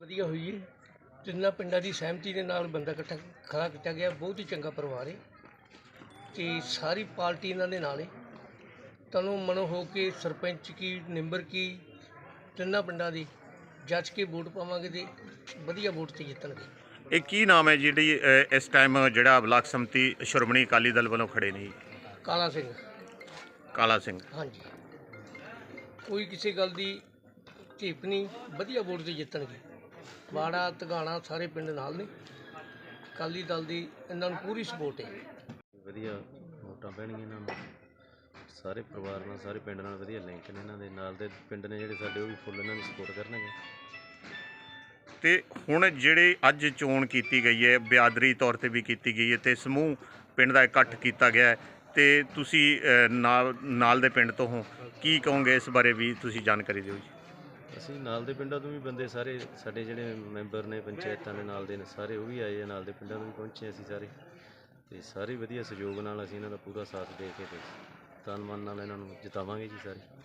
ਵਧੀਆ ਹੋਈ ਹੈ ਤਿੰਨਾਂ ਪਿੰਡਾਂ ਦੀ ਸਹਿਮਤੀ ਦੇ ਨਾਲ ਬੰਦਾ ਇਕੱਠਾ ਖੜਾ ਕੀਤਾ ਗਿਆ। ਬਹੁਤ ਹੀ ਚੰਗਾ ਪਰਿਵਾਰ ਹੈ ਤੇ ਸਾਰੀ ਪਾਰਟੀ ਇਹਨਾਂ ਦੇ ਨਾਲ ਹੈ। ਤਨੋਂ ਮਨੋਂ ਹੋ ਕੇ ਸਰਪੰਚ ਕੀ ਨਿੰਬਰ ਕੀ ਤਿੰਨਾਂ ਪਿੰਡਾਂ ਦੀ ਜੱਜ ਕੇ ਵੋਟ ਪਾਵਾਂਗੇ ਤੇ ਵਧੀਆ ਵੋਟ ਤੇ ਜਿੱਤਣਗੇ। ਇਹ ਕੀ ਨਾਮ ਹੈ ਜਿਹੜੀ ਅ, ਇਸ ਟਾਈਮ ਜਿਹੜਾ ਬਲਾਕ ਸੰਮਤੀ ਸ਼੍ਰੋਮਣੀ ਅਕਾਲੀ ਦਲ ਵੱਲੋਂ ਖੜੇ ਨੇ ਜੀ? ਕਾਲਾ ਸਿੰਘ। ਕਾਲਾ ਸਿੰਘ। ਹਾਂਜੀ। ਕੋਈ ਕਿਸੇ ਗੱਲ ਦੀ ਨਹੀਂ ਵਧੀਆ ਵੋਟ ਤੇ ਜਿੱਤਣਗੇ। ਬਾੜਾ ਤਗਾਣਾ ਸਾਰੇ ਪਿੰਡ ਨਾਲ ਨੇ। ਅਕਾਲੀ ਦਲ ਦੀ ਇਹਨਾਂ ਨੂੰ ਪੂਰੀ ਸਪੋਰਟ ਹੈ। ਵਧੀਆ ਵੋਟਾਂ ਪੈਣਗੀਆਂ ਇਹਨਾਂ ਨੂੰ। ਸਾਰੇ ਪਰਿਵਾਰ ਨਾਲ ਸਾਰੇ ਪਿੰਡ ਨਾਲ ਵਧੀਆ ਲਿੰਕ ਨੇ ਇਹਨਾਂ ਦੇ। ਨਾਲ ਦੇ ਪਿੰਡ ਨੇ ਜਿਹੜੇ ਸਾਡੇ ਉਹ ਵੀ ਫੁੱਲ ਇਹਨਾਂ ਦੀ ਸਪੋਰਟ ਕਰਨਗੇ। ਤੇ ਹੁਣ ਜਿਹੜੇ ਅੱਜ ਚੋਣ ਕੀਤੀ ਗਈ ਹੈ ਬਿਆਦਰੀ ਤੌਰ ਤੇ ਵੀ ਕੀਤੀ ਗਈ ਹੈ ਤੇ ਸਮੂਹ ਪਿੰਡ ਦਾ ਇਕੱਠ ਕੀਤਾ ਗਿਆ ਹੈ ਤੇ ਤੁਸੀਂ ਨਾਲ ਨਾਲ ਦੇ ਪਿੰਡ ਤੋਂ ਹੋ। ਕੀ ਕਹੋਗੇ ਇਸ ਬਾਰੇ ਵੀ ਤੁਸੀਂ ਜਾਣਕਾਰੀ ਦਿਓ ਜੀ? ਅਸੀਂ ਨਾਲ ਦੇ ਪਿੰਡਾਂ ਤੋਂ ਵੀ ਬੰਦੇ ਸਾਰੇ, ਸਾਡੇ ਜਿਹੜੇ ਮੈਂਬਰ ਨੇ, ਪੰਚਾਇਤਾਂ ਦੇ ਨਾਲ ਦੇ ਨੇ, ਸਾਰੇ ਉਹ ਵੀ ਆਏ ਆ, ਨਾਲ ਦੇ ਪਿੰਡਾਂ ਤੋਂ ਵੀ ਪਹੁੰਚੇ ਅਸੀਂ ਸਾਰੇ। ਤੇ ਸਾਰੇ ਵਧੀਆ ਸਹਿਯੋਗ ਨਾਲ ਅਸੀਂ ਇਹਨਾਂ ਦਾ ਪੂਰਾ ਸਾਥ ਦੇ ਕੇ ਤੇ ਤਨ ਮਨ ਨਾਲ ਇਹਨਾਂ ਨੂੰ ਜਿਤਾਵਾਂਗੇ ਜੀ ਸਾਰੇ।